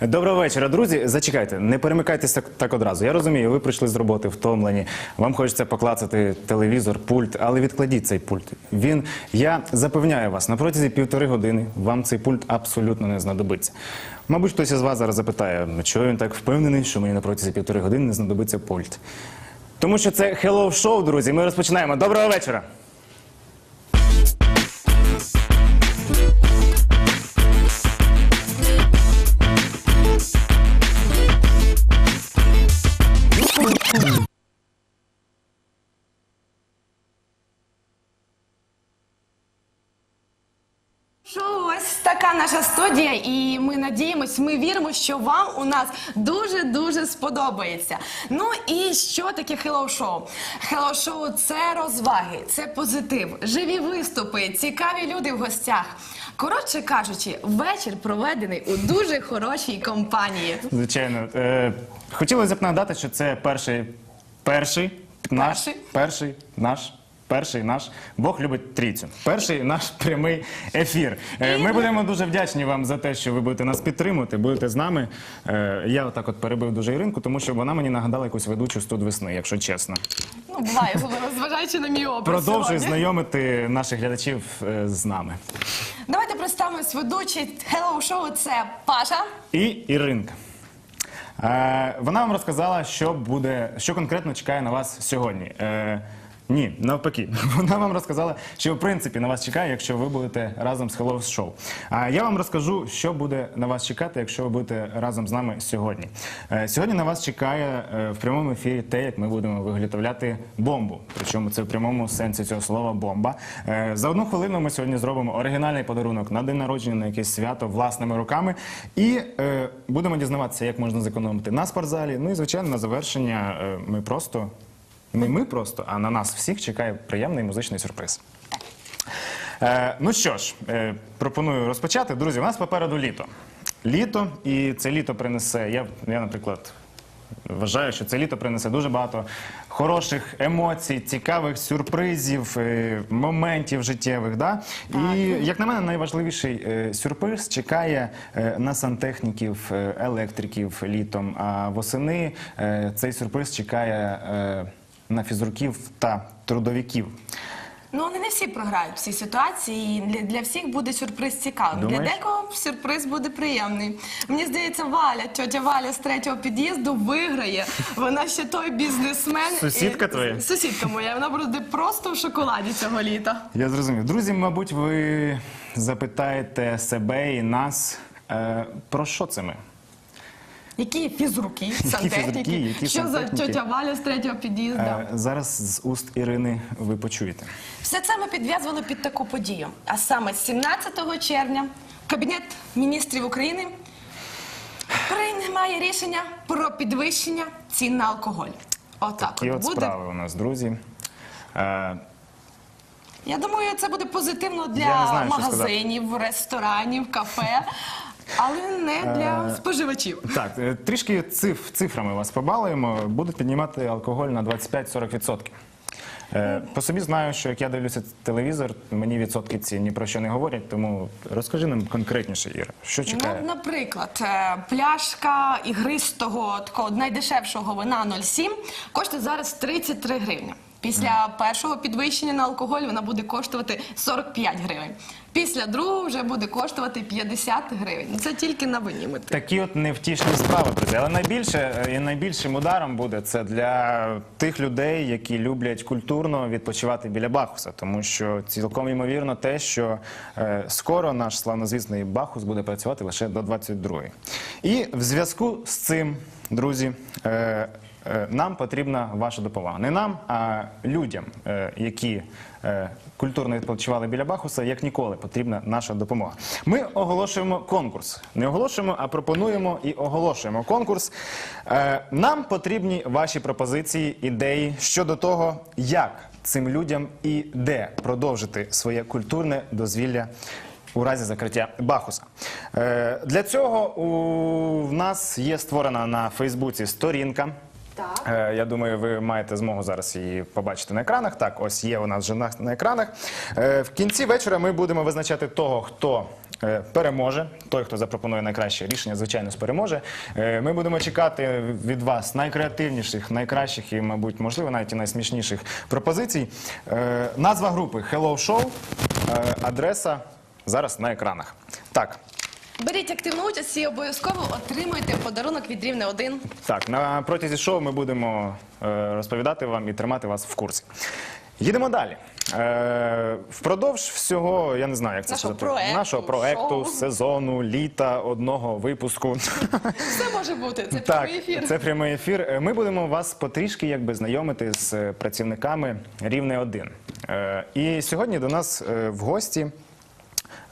Доброго вечора, друзі. Зачекайте, не перемикайтеся так, одразу. Я розумію, ви прийшли з роботи втомлені. Вам хочеться поклацати телевізор, пульт, але відкладіть цей пульт. Він, я запевняю вас, на протязі півтори години вам цей пульт абсолютно не знадобиться. Мабуть, хтось із вас зараз запитає, чого він так впевнений, що мені на протязі півтори години не знадобиться пульт. Тому що це Hello Show, друзі. Ми розпочинаємо. Доброго вечора. Надіємось, ми віримо, що вам у нас дуже дуже сподобається. Ну і що таке Hello Show? Hello Show – це розваги, це позитив, живі виступи, цікаві люди в гостях. Коротше кажучи, вечір проведений у дуже хорошій компанії. Звичайно. Е, хотілося б нагадати, що це перший, перший, наш, перший наш. Перший наш Бог любить трійцю. Перший наш прямий ефір. Е, Ми будемо дуже вдячні вам за те, що ви будете нас підтримувати, будете з нами. Е, Я отак от перебив дуже Іринку, тому що вона мені нагадала якусь ведучу студ весни, якщо чесно. Ну, буває, зважаючи на мій образ. Продовжуй сьогодні. знайомити наших глядачів е, з нами. Давайте представимось ведучий Hello Show – це Паша. І Іринка. Вона вам розказала, що буде, що конкретно чекає на вас сьогодні. Ні, навпаки, вона вам розказала, що в принципі на вас чекає, якщо ви будете разом з Hello Show. А я вам розкажу, що буде на вас чекати, якщо ви будете разом з нами сьогодні. Е, Сьогодні на вас чекає е, в прямому ефірі те, як ми будемо виготовляти бомбу. Причому це в прямому сенсі цього слова бомба. Е, За одну хвилину ми сьогодні зробимо оригінальний подарунок на день народження, на якесь свято власними руками. І будемо дізнаватися, як можна зекономити на спортзалі. Ну і звичайно, на завершення ми просто. Не ми просто, а на нас всіх чекає приємний музичний сюрприз. Е, ну що ж, е, пропоную розпочати. Друзі, у нас попереду літо. Літо, і це літо принесе. Я, я, наприклад, вважаю, що це літо принесе дуже багато хороших емоцій, цікавих сюрпризів, е, моментів життєвих. Да? І, як на мене, найважливіший е, сюрприз чекає е, на сантехніків, електриків літом. А восени цей сюрприз чекає на фізруків та трудовиків. Ну, вони не всі програють в цій ситуації. і Для, для всіх буде сюрприз. Думаєш? Для декого сюрприз буде приємний. Мені здається, Валя, тьотя Валя з третього під'їзду виграє. Вона ще той бізнесмен. Сусідка І- твоя? Сусідка моя. Вона буде просто в шоколаді цього літа. Я зрозумів. Друзі, мабуть, ви запитаєте себе і нас, е, про що це ми? Які фізруки, сантехніки? які що сантехніки? за тьотя Валя з третього під'їзду? Е, зараз з уст Ірини ви почуєте. Все це ми підв'язували під таку подію. А саме 17 червня Кабінет міністрів України приймає рішення про підвищення цін на алкоголь. Отак Такі от от буде. справи у нас, друзі. Е, Я думаю, це буде позитивно Я не для знаю, що магазинів, ресторанів, кафе, але не Е, для споживачів. так, е, трішки циф, цифрами вас побалуємо. Будуть піднімати алкоголь на 25-40%. Е, По собі знаю, що як я дивлюся телевізор, мені відсотки ці ні про що не говорять, тому розкажи нам конкретніше, Іра, що чекає? Ну, наприклад, е, пляшка ігристого такого найдешевшого вина 0,7 коштує зараз 33 гривні. Після першого підвищення на алкоголь вона буде коштувати 45 гривень. Після другого вже буде коштувати 50 гривень. Це тільки на вині ми Такі от невтішні справи, друзі. Але найбільше е, і найбільшим ударом буде це для тих людей, які люблять культурно відпочивати біля Бахуса, тому що цілком ймовірно те, що е, скоро наш славнозвісний Бахус буде працювати лише до 22-ї. І в зв'язку з цим, друзі. Е, е, нам потрібна ваша допомога. Не нам, а людям, е, які культурно відпочивали біля Бахуса, як ніколи потрібна наша допомога. Ми оголошуємо конкурс. Не оголошуємо, а пропонуємо і оголошуємо конкурс. Нам потрібні ваші пропозиції, ідеї щодо того, як цим людям і де продовжити своє культурне дозвілля. У разі закриття Бахуса. Е, для цього у в нас є створена на Фейсбуці сторінка. Так. Е, Я думаю, ви маєте змогу зараз її побачити на екранах. Так, ось є у нас вже на, на екранах. Е, В кінці вечора ми будемо визначати того, хто переможе. Той, хто запропонує найкраще рішення, звичайно, переможе. Ми будемо чекати від вас найкреативніших, найкращих і, мабуть, можливо, навіть і найсмішніших пропозицій. Назва групи Hello Show, адреса зараз на екранах. Так, Беріть активну участь і обов'язково отримуйте подарунок від рівне 1. Так, на протязі шоу ми будемо е, розповідати вам і тримати вас в курсі. Їдемо далі. Е, впродовж всього, я не знаю, як це Нашого сказати, проекту, нашого проекту, шоу. сезону, літа, одного випуску. Все може бути. Це так, прямий ефір. це прямий ефір. Е, Ми будемо вас потрішки якби знайомити з працівниками рівне 1. Е, і сьогодні до нас е, в гості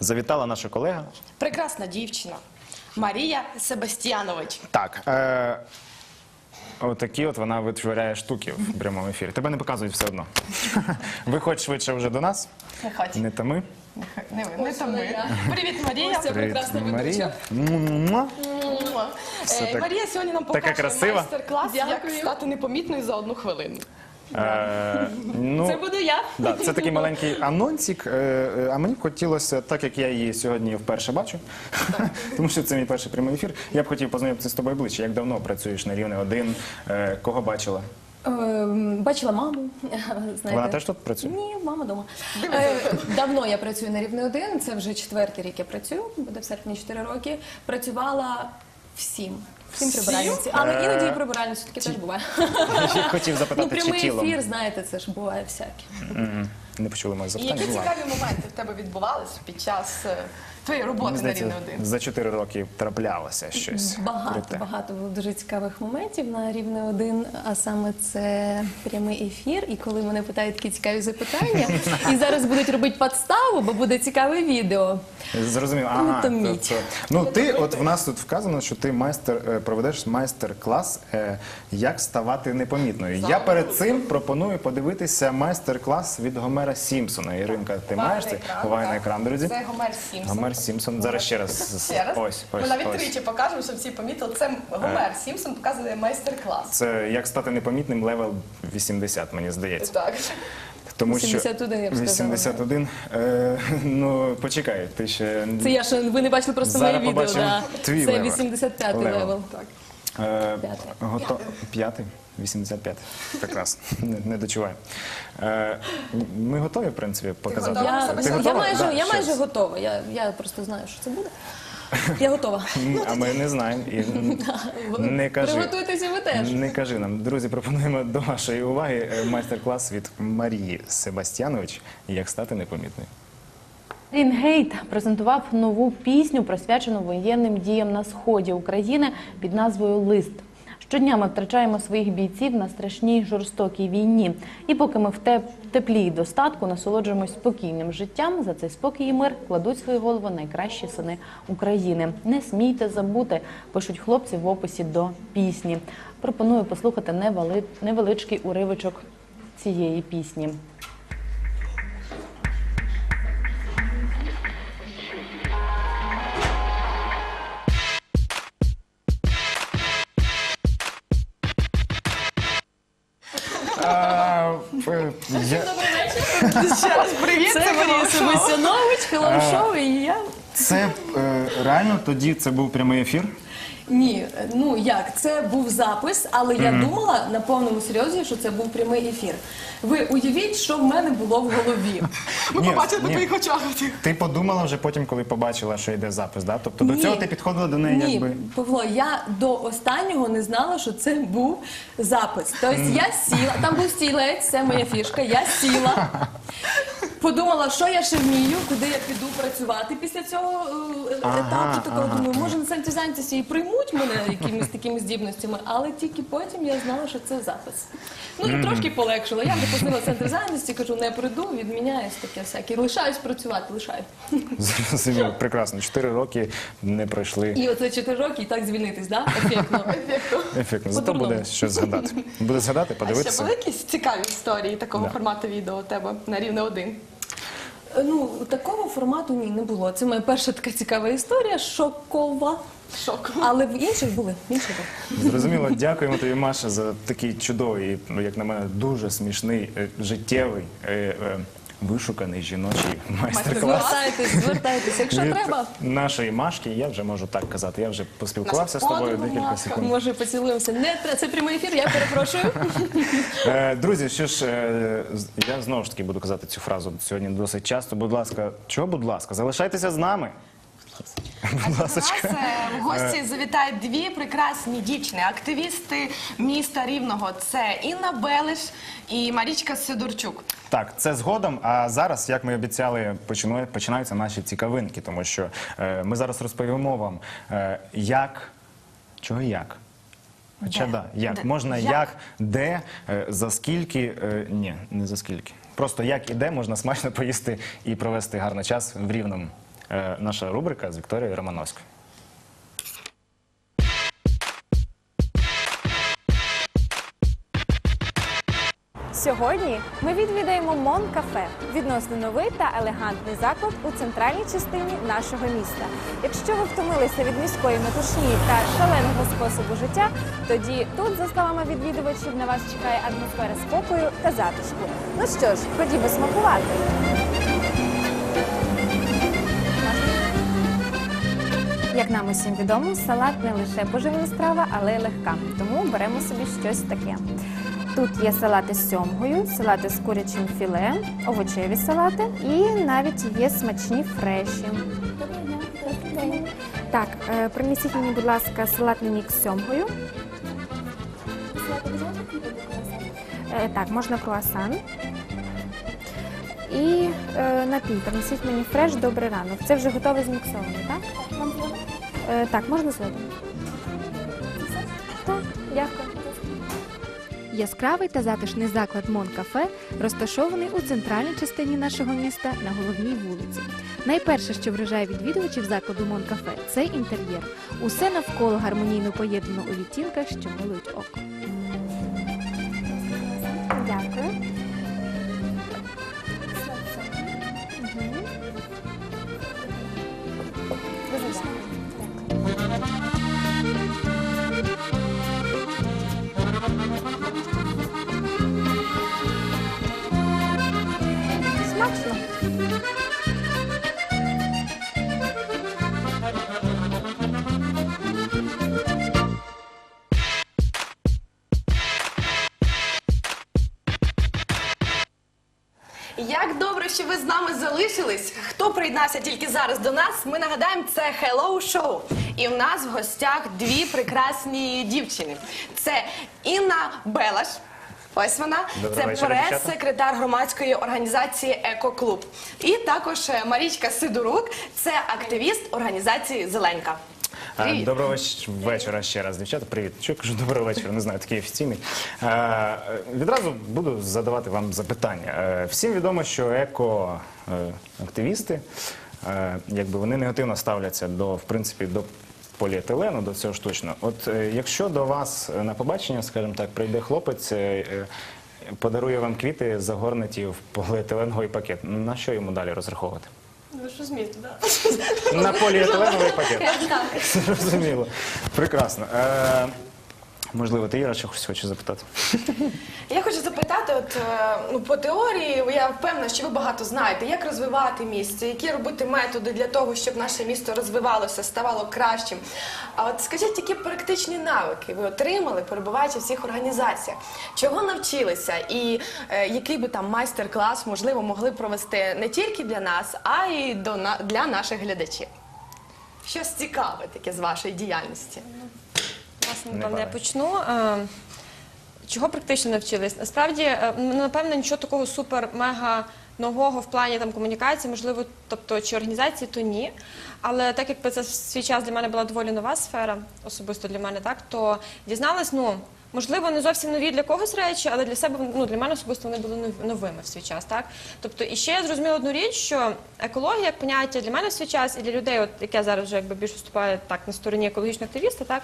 завітала наша колега. Прекрасна дівчина. Марія Себастьянович. Так. Е, Отакі от вона витворяє штуки в прямому ефірі. Тебе не показують все одно. Виходь швидше вже до нас. Не хоч. Не то ми. Не ви, не то ми. Привіт, Марія. Це прекрасна Марія. Е, так- Марія сьогодні нам така покаже красива. майстер-клас, як Дякую. стати непомітною за одну хвилину. Е, ну, Це буду я. Да, це такий маленький анонсик. Е, е, А мені б хотілося, так як я її сьогодні вперше бачу, тому що це мій перший прямий ефір. Я б хотів познайомитися з тобою ближче. Як давно працюєш на рівне один? Е, Кого бачила? Ем, Бачила маму. Знаєте. Вона теж тут працює? Ні, мама вдома. Е, давно я працюю на рівне один. Це вже четвертий рік я працюю, буде в серпні 4 роки. Працювала всім. Всім прибиральниці. Але Е, іноді і прибиральницю таке теж буває. Хотів Ну, запитати, чи прямий тілом. ефір, знаєте, це ж буває всяке. Мгм. Не почули моє І запитання. які Ну, цікаві моменти в тебе відбувалися під час е, твоєї роботи на рівне 1? за 4 роки траплялося щось. Багато, круте. багато було дуже цікавих моментів на рівне один, а саме це прямий ефір. І коли мене питають такі цікаві запитання, і зараз будуть робити подставу, бо буде цікаве відео. Зрозумів. Ну, Ага, ну ти, от в нас тут вказано, що ти майстер е, проведеш майстер-клас, е, як ставати непомітною. Я перед цим пропоную подивитися майстер-клас від Гомера Сімпсона. Іринка, ти маєш це? Увага на екран, друзі. Це Гомер Сімпсон. Гомер Сімпсон. Зараз ще раз. Ще раз. Ось, ось, Ми навіть ось. тричі покажемо, щоб всі помітили. Це Гомер Сімпсон показує майстер-клас. Це як стати непомітним левел 80, мені здається. Так. Тому що 81, я б сказала. 81. Е, ну почекай, ти ще Це я ще ви не бачили просто Зараз моє відео. побачимо Да. твій Це левел. 85 Левел. левел. Е, П'ятий. гото... П'ятий? 85. Прекрасно. Не, не дочуваю. Е, ми готові, в принципі, показати. готова? Я, Ти я, готова? майже, Да, я ще майже раз. готова. Я, я просто знаю, що це буде. Я готова. А ми не знаємо. І не кажи. Приготуйтеся ви теж. Не кажи нам. Друзі, пропонуємо до вашої уваги е, майстер-клас від Марії Себастьянович «Як стати непомітною». Рінгейт презентував нову пісню, присвячену воєнним діям на сході України під назвою Лист. Щодня ми втрачаємо своїх бійців на страшній жорстокій війні. І поки ми в теп- теплі достатку насолоджуємось спокійним життям, за цей спокій і мир кладуть свої голови найкращі сини України. Не смійте забути, пишуть хлопці в описі до пісні. Пропоную послухати невели- невеличкий уривочок цієї пісні. Е, я- Ще раз привіт, Це Борис. Себастьянович, Hello Show і я. Це е, реально тоді це був прямий ефір. Ні, ну як, це був запис, але я думала на повному серйозі, що це був прямий ефір. Ви уявіть, що в мене було в голові. Ми Ні, побачили на ні. твоїх очах. Ти подумала вже потім, коли побачила, що йде запис, да? Тобто до Ні. цього ти підходила до неї Ні, якби. Павло, я до останнього не знала, що це був запис. Тобто я сіла, там був стілець, це моя фішка. Я сіла, подумала, що я ще вмію, куди я піду працювати після цього е, Ага, етапу. Такого ага, думаю, може на зайнятості і приймуть мене якимись такими здібностями, але тільки потім я знала, що це запис. Ну і трошки полегшило. Я вже позвонила центр зайнятості, кажу, не прийду, відміняюсь таке всяке. Лишаюсь працювати, лишаю. Зрозуміло, прекрасно. Чотири роки не пройшли І оце 4 роки і так звільнитись, да? Ефектно. ефектно. Зато буде щось згадати. Буде згадати, А ще подивитися. були якісь цікаві історії такого Да. формату відео у тебе на рівне 1? Ну, такого формату ні, не було. Це моя перша така цікава історія, шокова. Шок. Але в інших були. В інших були. Зрозуміло, дякуємо тобі, Маша, за такий чудовий, ну, як на мене, дуже смішний, е, життєвий е, е, вишуканий жіночий майстер-клас. Звертайтесь, звертайтесь, якщо від треба. нашої Машки, я вже можу так казати. Я вже поспілкувався з тобою подруга декілька Машка. секунд. Може, поцілуємося. Не це прямий ефір, я перепрошую. Е, Друзі, що ж, е, з- я знову ж таки буду казати цю фразу сьогодні досить часто. Будь ласка, чого, будь ласка, залишайтеся з нами. До нас е, в гості завітають дві прекрасні дівчини, активісти міста Рівного. Це Інна Белиш і Марічка Сидорчук. Так, це згодом. А зараз, як ми обіцяли, починає- починаються наші цікавинки, тому що е, ми зараз розповімо вам, е, як, чого як. Хоча Де? да, як Де? можна, Як? як, де, е, за скільки, е, ні, не за скільки. Просто як і де можна смачно поїсти і провести гарний час в рівному. Е, наша рубрика з Вікторією Романовською. Сьогодні ми відвідаємо Мон Кафе відносно новий та елегантний заклад у центральній частині нашого міста. Якщо ви втомилися від міської метушні та шаленого способу життя, тоді тут за словами відвідувачів на вас чекає атмосфера спокою та затишку. Ну що ж, ходімо смакувати. Як нам усім відомо, салат не лише поживна страва, але й легка. Тому беремо собі щось таке. Тут є салати з сьомгою, салати з курячим філе, овочеві салати і навіть є смачні фреші. Так, е, принесіть мені, будь ласка, салатний мікс з сьомгою. Е, Так, можна круасан. І е, напій. Принесіть мені фреш добрий ранок. Це вже готове зміксоване, так? Е, так, можна з? Так, дякую. Яскравий та затишний заклад Мон Кафе розташований у центральній частині нашого міста на головній вулиці. Найперше, що вражає відвідувачів закладу Мон Кафе, це інтер'єр. Усе навколо гармонійно поєднано у відтінках, що милують око. Дякую. Нами. Хто приєднався тільки зараз до нас? Ми нагадаємо, це Hello Show. І в нас в гостях дві прекрасні дівчини. Це Інна Белаш. Ось вона, Доброго це вечора, прес-секретар громадської організації Екоклуб. І також е, Марічка Сидорук, це активіст організації Зеленка. Е, Привіт. Доброго вечора ще раз, дівчата. Привіт. Що я кажу доброго вечора, не знаю, такий офіційний. Е, е, Відразу буду задавати вам запитання. Е, Всім відомо, що екоактивісти, якби вони негативно ставляться до, в принципі, до поліетилену, до цього штучно. От е, якщо до вас е, на побачення, скажімо так, прийде хлопець. е, е, Подарує вам квіти, загорнуті в поліетиленовий пакет. На що йому далі розраховувати? Ви полі розумієте, так? На поліетиленовий пакет. Зрозуміло. Прекрасно. Е, можливо, ти Іра, щось хочеш запитати? Я хочу запитати, от е, ну по теорії, я впевнена, що ви багато знаєте, як розвивати місце, які робити методи для того, щоб наше місто розвивалося, ставало кращим. А от скажіть, які практичні навики ви отримали, перебуваючи в цих організаціях? Чого навчилися, і е, який би там майстер-клас можливо могли провести не тільки для нас, а й до на- для наших глядачів? Щось цікаве таке з вашої діяльності. Не напевно, я почну. Е, Чого практично навчились? Насправді, е, ну, напевно, нічого такого супер-мега нового в плані там комунікації, можливо, тобто чи організації, то ні. Але так як це в свій час для мене була доволі нова сфера, особисто для мене, так то дізналась, ну. Можливо, не зовсім нові для когось речі, але для себе ну для мене особисто вони були нов- новими в свій час. Так тобто, і ще я зрозуміла одну річ, що екологія як поняття для мене в свій час і для людей, от яке зараз вже якби більш виступає так на стороні екологічного активіста, так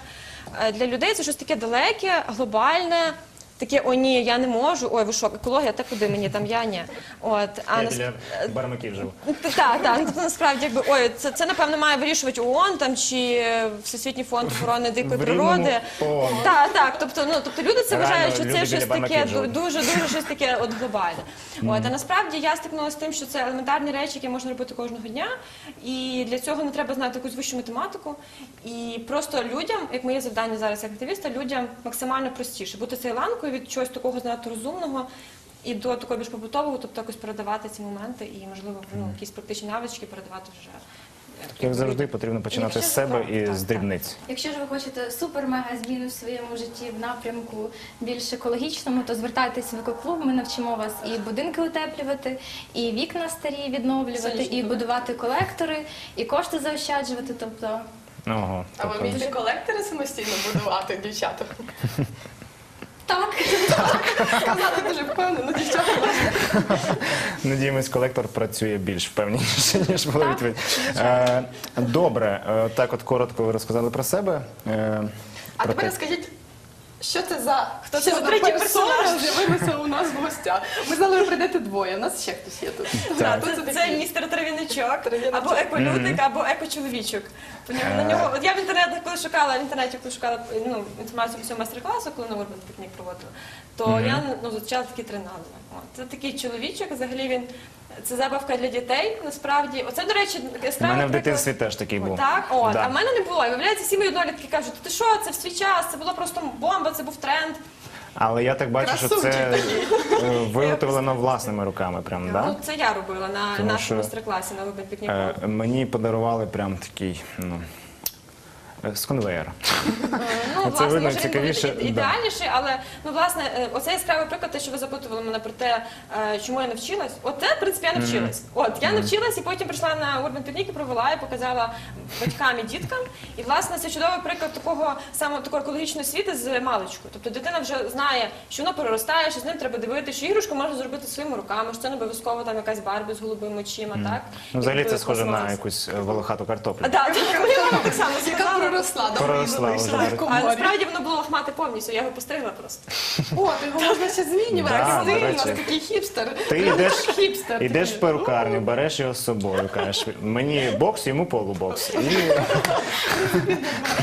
е, для людей це щось таке далеке, глобальне. Таке, о ні, я не можу. Ой, ви що, екологія, та куди мені там я ні. От а Я нас- біля бармаків живу. так, так. Ну, тобто насправді, якби ой, це, це напевно має вирішувати ООН там чи Всесвітній фонд охорони дикої В Рівному природи. ООН. Так, так. Тобто, ну тобто люди це Реально, вважають, що люди це біля щось таке живуть. дуже дуже щось таке от глобальне. От а насправді я стикнулася з тим, що це елементарні речі, які можна робити кожного дня, і для цього не треба знати якусь вищу математику. І просто людям, як моє завдання зараз як активіста, людям максимально простіше бути від чогось такого занадто розумного. І до такого більш побутового, тобто якось передавати ці моменти і, можливо, ну, якісь практичні навички передавати вже. е, Як завжди, потрібно починати Якщо з себе так, і так, з так. дрібниць. Якщо ж ви хочете супер-мега зміни в своєму житті в напрямку більш екологічному, то звертайтеся в екоклуб. Ми навчимо вас і будинки утеплювати, і вікна старі відновлювати, Сонячні і будувати колектори, і кошти заощаджувати. Тобто Ого. А ви тобто- вмієте колектори самостійно будувати, дівчата? так. Сказали дуже впевнено, дівчата. Надіємось, колектор працює більш впевненіше, ніж була відповідь. Е, Добре, е, так от коротко ви розказали про себе. Е, А про тепер те- скажіть, що це за хто це це за третій персона персонаж? з'явилася у нас в гостях? Ми знали, ви прийдете двоє. У нас ще хтось є тут. Так, Тут це, такі- це містер Трав'яничок, або еколюдик, або екочоловічок. По На нього, от я в інтернеті, коли шукала в інтернеті, коли шукала ну, інформацію по цьому майстер-класу, коли на Урбан пікнік проводила, то я ну, зустрічала такі три назви. От. Це такий чоловічок, взагалі він це забавка для дітей. Насправді, оце, до речі, У мене в дитинстві теж такий був. Так, от, Да. а в мене не було. І виявляється, всі мої однолітки кажуть, ти що, це в свій час, це було просто бомба, це був тренд. Але я так бачу, що це е, виготовлено власними руками. Прям, Ну, це я робила на Тому нашому що, майстер-класі на Урбан пікніку. Е, Мені подарували прям такий, ну, з конвейера. Ну, Це власне, видно може, він цікавіше, був да. ідеальніший, але ну власне, е, оцей яскравий приклад, те, що ви запитували мене про те, е, чому я навчилась. Оце, в принципі, я навчилась. От я навчилась і потім прийшла на Urban Picnic і провела і показала батькам і діткам. І власне це чудовий приклад такого саме такої екологічної освіти з маличку. Тобто дитина вже знає, що воно переростає, що з ним треба дивитися, що іграшку можна зробити своїми руками, що це не обов'язково там якась барбі з голубими очима. Так Ну, взагалі Якби це схоже на якусь е, волохату картоплю. А, так, так, само сказала. Проросла, да, Проросла вийшла вже, в так. коморі. Насправді воно було лохмате повністю, я його постригла просто. О, ти його можна ще змінювати. Да, до стильно, речі. такий хіпстер. Ти йдеш, хіпстер. йдеш в такий. перукарню, береш його з собою, кажеш, мені бокс, йому полубокс. І,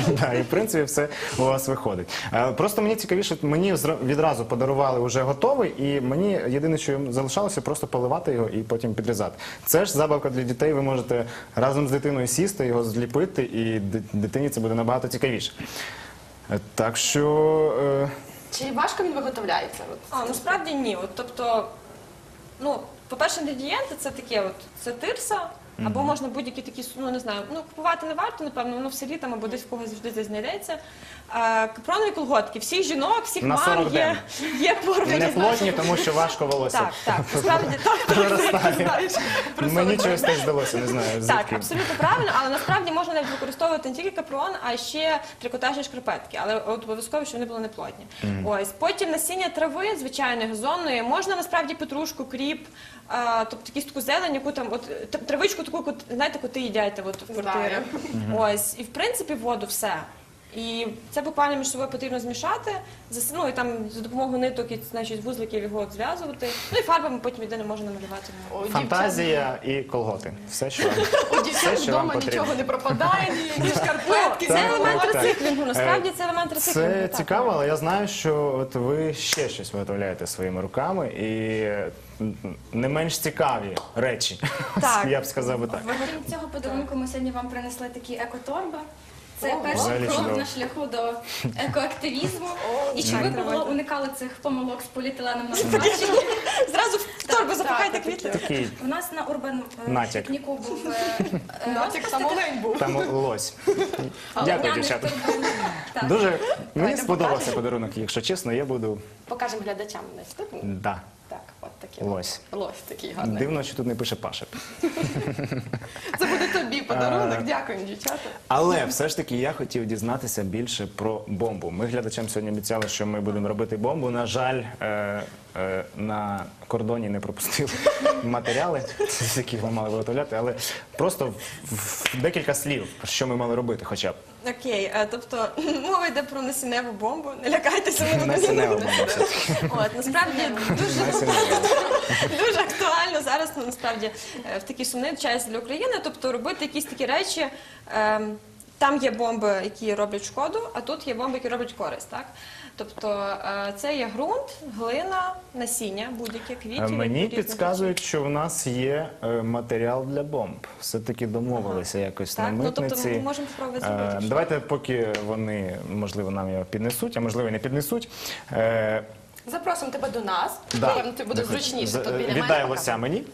да, і в принципі все у вас виходить. Е, Просто мені цікавіше, мені зра- відразу подарували вже готовий, і мені єдине, що їм залишалося, просто поливати його і потім підрізати. Це ж забавка для дітей, ви можете разом з дитиною сісти, його зліпити, і ди- дитині це буде набагато цікавіше. Так що. е, Чи важко він виготовляється? От. А насправді ні. От, тобто, ну, по-перше, інгредієнти це таке, от це тирса. Або можна будь-які такі, ну не знаю, ну купувати не варто, напевно, воно в селі там або десь в когось завжди знайдеться. Капронові колготки, всіх жінок, всіх На мам 40 є, є порвані. Не плотні, тому що важко волосся. Так, так, насправді так, так, Виростає. Мені чогось теж здалося, не знаю. Так, звідки. абсолютно правильно, але насправді можна навіть використовувати не тільки капрон, а ще трикотажні шкарпетки, але от обов'язково, щоб вони були не плотні. Ось потім насіння трави, звичайної газонної, можна насправді петрушку, кріп, а, тобто якусь таку зелень, яку там от т- травичку таку, яку, знаєте, коти їдять от в квартирі. Ось і в принципі воду все. І це буквально між собою потрібно змішати, зас- ну і там за допомогою ниток і значить вузликів його от зв'язувати. Ну і фарбами потім єдине можна намалювати. Дівчат- Фантазія і колготи. Все, що вам, У дівчат все, що вам вдома потрібно. нічого не пропадає, ні, ні шкарпетки, Це елемент так. рециклінгу. Насправді Е, це елемент рециклінгу. Це так. цікаво, але я знаю, що от ви ще щось виготовляєте своїми руками і м, не менш цікаві речі. Так. Я б сказав би так. Окрім цього подарунку ми сьогодні вам принесли такі екоторби. Це О, перший крок на шляху до екоактивізму. І щоб ви було уникали цих помилок з поліетиленом на побаченні. Зразу в торбу запихайте так, квіти. Такий У нас на урбан е, Натяк. пікніку був е, е, Натяк самолень був. там лось. Дякую, дівчата. Так. Дуже мені сподобався подарунок, якщо чесно, я буду. Покажемо глядачам наступний. Да, Так, от такий. лось. Лось такий гарний. Дивно, що тут не пише Паша. Це буде тобі подарунок. Дякую, дівчата. Але все ж таки я хотів дізнатися більше про бомбу. Ми глядачам сьогодні обіцяли, що ми будемо робити бомбу. На жаль, е, е, на кордоні не пропустили матеріали, з яких ми мали виготовляти, але просто в, в декілька слів, що ми мали робити, хоча б. Окей, е, тобто мова йде про насінневу бомбу. Не лякайтеся, ми будемо Насіннева бомба, От насправді дуже дуже актуально зараз ну, насправді е, в такий сумний час для України. Тобто робити якісь такі речі. ем, Там є бомби, які роблять шкоду, а тут є бомби, які роблять користь. Так? Тобто е, це є ґрунт, глина, насіння, будь-які квіти. Е, Мені підказують, що в нас є е, матеріал для бомб. Все-таки домовилися якось Так, на ну, тобто ми можемо спробувати зробити, Е, Давайте, поки вони, можливо, нам його піднесуть, а можливо, і не піднесуть. Е, Запросимо тебе до нас. да. Тобі буде зручніше тут біля Віддай лося мені.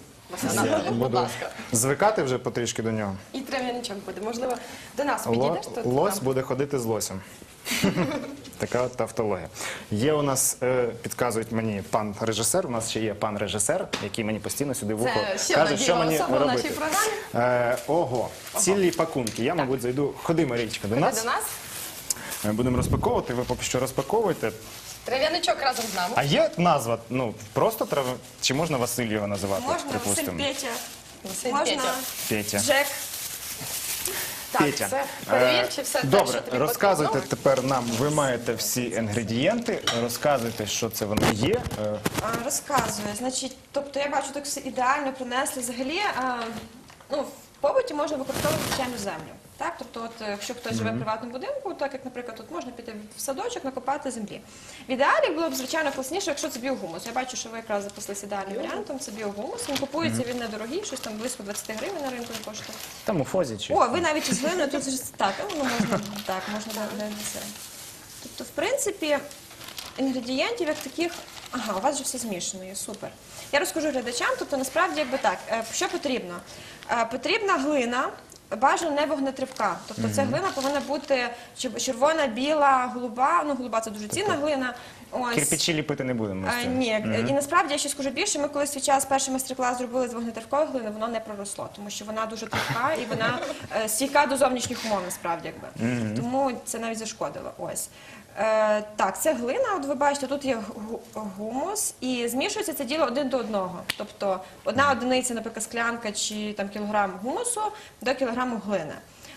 Будь буду ласка. звикати вже потрішки до нього. І трав'яничок буде. Можливо, до нас Ло- підійдеш тут. Лось буде ходити з лосем. Така от тавтологія. Є у нас, е, підказують мені пан режисер, у нас ще є пан режисер, який мені постійно сюди в ухо Це ще каже, одна що дієва мені особа в робити. програмі. Е, ого, цілі пакунки. Я, мабуть, зайду. Ходи, Марічка, до Ходи нас. до нас. Ми будемо розпаковувати, ви поки що розпаковуєте. Трав'яничок разом з нами. А є назва, ну, просто треба, чи можна Василь його називати, Можна Василь припустимо? Петя, Василь можна Петя. Петя. Джек. Так, Петя. все. Перевір, Е, чи все так, Добре, тобі розказуйте потрібно. тепер нам. Ви маєте всі інгредієнти, розказуйте, що це воно є. Е, А, Розказує. Значить, тобто я бачу, так все ідеально принесли. Взагалі, а, ну, в побуті можна використовувати звичайну землю. Так? Тобто, от, е, якщо хтось живе в приватному будинку, так як, наприклад, тут можна піти в садочок, накопати землі. В ідеалі було б, звичайно, класніше, якщо це біогумус. Я бачу, що ви якраз запаслися ідеальним варіантом. Це біогумус. Він купується, він недорогий, щось там близько 20 гривень на ринку він коштує. Там у фозі чи О, ви навіть із глиною тут ж- так, ну можна так, можна не це. Тобто, в принципі, інгредієнтів як таких. Ага, у вас вже все змішано, є супер. Я розкажу глядачам, тобто насправді якби так, е, що потрібно? Е, Потрібна глина. Бажано не вогнетривка. Тобто ця глина повинна бути чер- червона, біла, голуба. Ну, голуба це дуже цінна глина. Ось. кирпичі ліпити не будемо. з А, ні, і насправді я ще скажу більше. Ми коли свій час перший майстер-клас зробили з вогнетривкої глини, воно не проросло, тому що вона дуже тривка і вона е, стійка до зовнішніх умов, насправді якби. Тому це навіть зашкодило. Ось. Е, так, це глина, от ви бачите, тут є гу- гумус, і змішується це діло один до одного. Тобто одна одиниця, наприклад, склянка чи там кілограм гумусу до кілограму глини.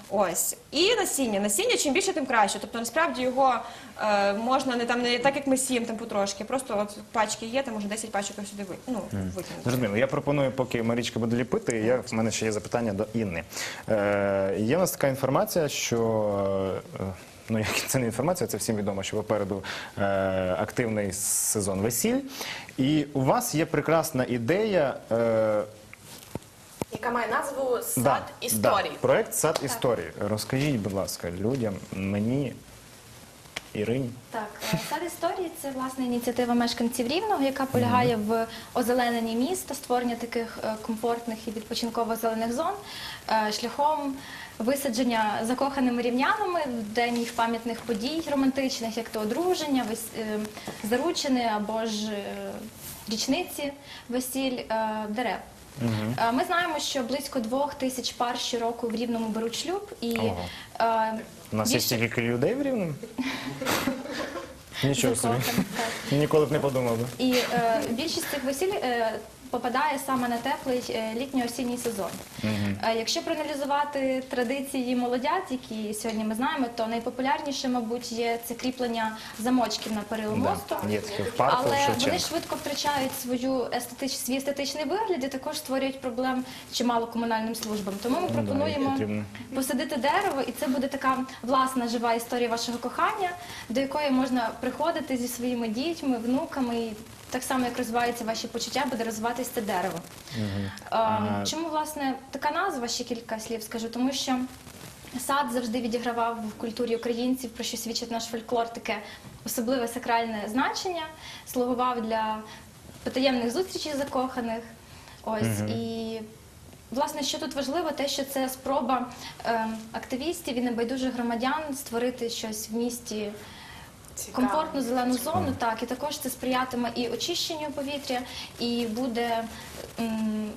Ось і насіння. Насіння чим більше, тим краще. Тобто насправді його е, можна не там не так, як ми сіємо там потрошки. Просто от пачки є, там може 10 пачок сюди ви, ну, викинути. Зрозуміло. Я пропоную, поки Марічка буде ліпити, я, в мене ще є запитання до Інни. Е, є у нас така інформація, що. Е, Ну, як це не інформація, це всім відомо, що попереду е, активний сезон весіль. І у вас є прекрасна ідея е, Яка має назву Сад да, історій. Да, проект Сад історії. Розкажіть, будь ласка, людям, мені, Ірині. Так, е, сад історії це власне ініціатива мешканців рівного, яка полягає в озелененні міста, створення таких е, комфортних і відпочинково зелених зон е, шляхом висадження закоханими рівнянами в день їх пам'ятних подій романтичних, як то одруження, е, заручини або ж е, річниці весіль е, дерев. Е, Ми знаємо, що близько двох тисяч пар щороку в рівному беруть шлюб і е, У нас є стільки людей в Рівному? Нічого собі. Ніколи б не подумав би. І е, більшість цих весіль е, попадає саме на теплий е, літньо-осінній сезон. Е, якщо проаналізувати традиції молодят, які сьогодні ми знаємо, то найпопулярніше, мабуть, є це кріплення замочків на перилу мосту. парку Але вони швидко втрачають свою естетич, свій естетичний вигляд і також створюють проблем чимало комунальним службам. Тому ми Ну да, пропонуємо посадити дерево, і це буде така власна жива історія вашого кохання, до якої можна приходити зі своїми дітьми, внуками. І так само, як розвиваються ваші почуття, буде розвиватися це дерево. Е, Чому власне така назва? Ще кілька слів скажу, тому що. Сад завжди відігравав в культурі українців, про що свідчить наш фольклор, таке особливе сакральне значення, слугував для потаємних зустрічей закоханих. Ось і власне, що тут важливо, те, що це спроба е, активістів і небайдужих громадян створити щось в місті. Цікаво. Комфортну зелену зону, так і також це сприятиме і очищенню повітря, і буде м,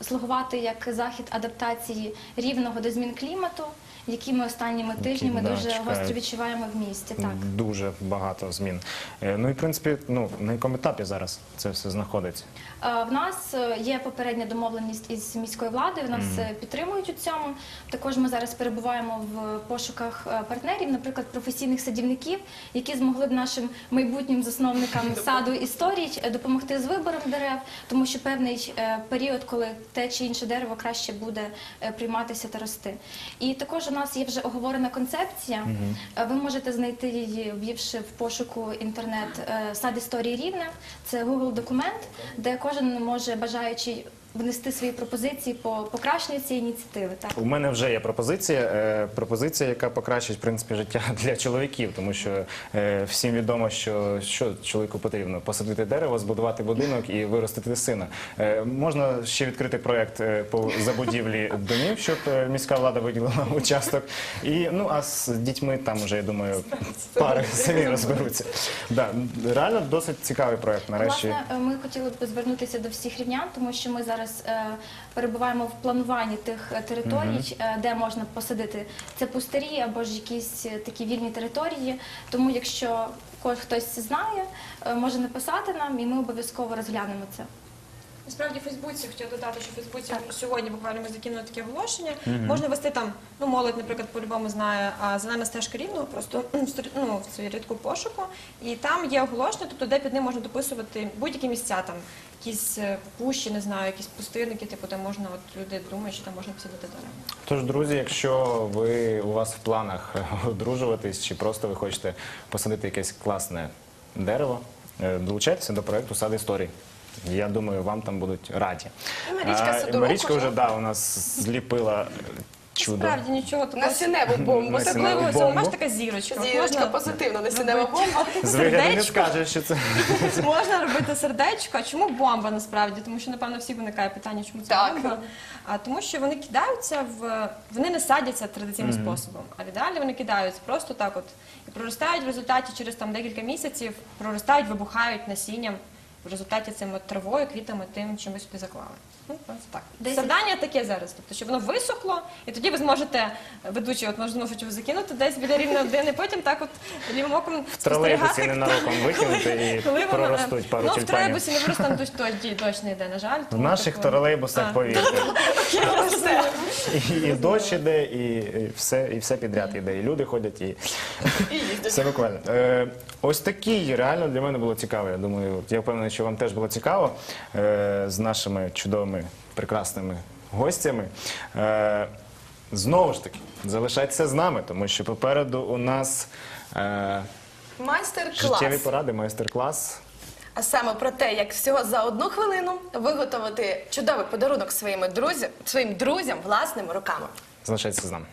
слугувати як захід адаптації рівного до змін клімату. які ми останніми тижнями да, дуже гостро відчуваємо в місті. Так. Дуже багато змін. Е, Ну і в принципі, ну на якому етапі зараз це все знаходиться? Е, В нас е, є попередня домовленість із міською владою. Нас підтримують у цьому. Також ми зараз перебуваємо в пошуках партнерів, наприклад, професійних садівників, які змогли б нашим майбутнім засновникам саду історій е, допомогти з вибором дерев, тому що певний період, коли те чи інше дерево краще буде е, прийматися та рости. І також у нас є вже оговорена концепція. Е, Ви можете знайти її, ввівши в пошуку інтернет е, сад історії рівне. Це Google документ, де кожен може бажаючий внести свої пропозиції по покращенню цієї ініціативи. Так. У мене вже є пропозиція. е, Пропозиція, яка покращить в принципі життя для чоловіків, тому що е, всім відомо, що що чоловіку потрібно посадити дерево, збудувати будинок і виростити сина. Е, Можна ще відкрити проект по забудівлі домів, щоб міська влада виділила участок. І ну а з дітьми там вже я думаю пари самі розберуться. Да, реально досить цікавий проект. Нарешті Власне, ми хотіли б звернутися до всіх рівнян, тому що ми зараз е, перебуваємо в плануванні тих е, територій, е, де можна посадити це пустирі або ж якісь такі вільні території. Тому, якщо хтось знає, може написати нам, і ми обов'язково розглянемо це. Насправді в Фейсбуці хотіла додати, що в Фейсбуці сьогодні буквально ми закинули таке оголошення. Можна вести там, ну молодь, наприклад, по-любому знає, а за нами стежка рівно, просто в сторі- ну, в цю рядку пошуку. І там є оголошення, тобто де під ним можна дописувати будь-які місця, там якісь е, пущі, не знаю, якісь пустирники, типу, де можна, от люди думають, що там можна посадити дерева. Тож, друзі, якщо ви у вас в планах одружуватись чи просто ви хочете посадити якесь класне дерево, е, долучайтеся до проекту Сад історій. Я думаю, вам там будуть раді. І Марічка А, Сидорук Марічка вже да, у нас зліпила чудо. Справді нічого такого. Насінневу бомбу. На Особливо, бомбу. бачиш, така зірочка. Зірочка можна позитивна, насінева робити бомба. З вигляду не сердечко. скажеш, що це Можна робити сердечко. А чому бомба насправді? Тому що напевно всіх виникає питання, чому це Так. бомба. А тому, що вони кидаються в вони не садяться традиційним способом, а в ідеалі вони кидаються просто так, от і проростають в результаті через там декілька місяців, проростають, вибухають насінням. В результаті цим от травою, квітами, тим, чимось ви собі заклали. Ну, ось так. Десять- Завдання таке зараз, тобто, щоб воно висохло, і тоді ви зможете, ведучі, от можна зможуть закинути десь біля рівня один, і потім так от лівим оком в тролейбусі спостерігати, ненароком викинути і коли воно проростуть пару ну, в тюльпанів. тролейбусі не виросте, там дощ, дощ, дощ не йде, на жаль. В тому наших такого- тролейбусах, А. повірте. І, і дощ іде, і, і все, і все підряд іде. І люди ходять, і, все буквально. Е, ось такий реально для мене було цікаво. Я думаю, от я впевнений, що вам теж було цікаво е, з нашими чудовими, прекрасними гостями. Е, знову ж таки, залишайтеся з нами, тому що попереду у нас е, Майстер-клас. поради, майстер-клас. А саме про те, як всього за одну хвилину виготовити чудовий подарунок своїми друзям, своїм друзям власними руками. Залишайтеся з нами.